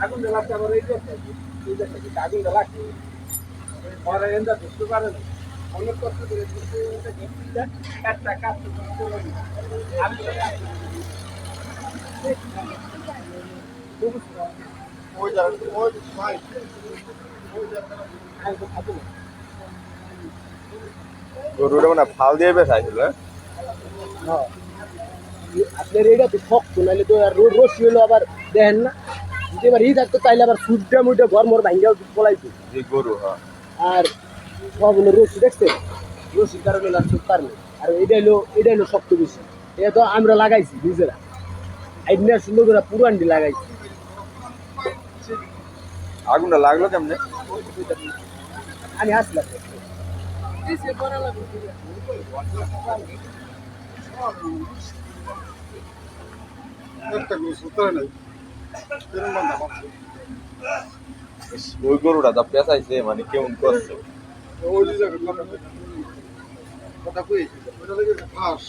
আগুন জ্বালাতে আবার এই যে আগুন জ্বালাচ্ছে পরে এন্দা বুঝতে পারে না অনেক কষ্ট করে একটা কাজ আমি গরুটা মানে ফাল দিয়ে বেসাইছিল হ্যাঁ। আপনার এইটা তো শক্ত নাহলে তো আর রোড রসি হলো আবার দেখেন না? যদি এবার ই থাকতো তাইলে আবার সুটটা মুটে ঘর মোর ভাঙ্গা পলাইতো। গরু হ্যাঁ। আর সব হলো রসি দেখছেন? রসির কারণে আর সুট পারবে আর এটা হলো এটা হলো শক্ত বেশি। এটা তো আমরা লাগাইছি নিজেরা আইডিয়া সুন্দর করে পুরানটি লাগাইছি। আগুনটা লাগলো কেমনে আমি আসলাম একটা সুতরে নাই এরকম বান্ধা পাচ্ছে ওই গরুটা যা পেঁচাইছে মানে কেমন করছে ওই যে জায়গা কথা কথা কই ওটা থেকে ফাঁস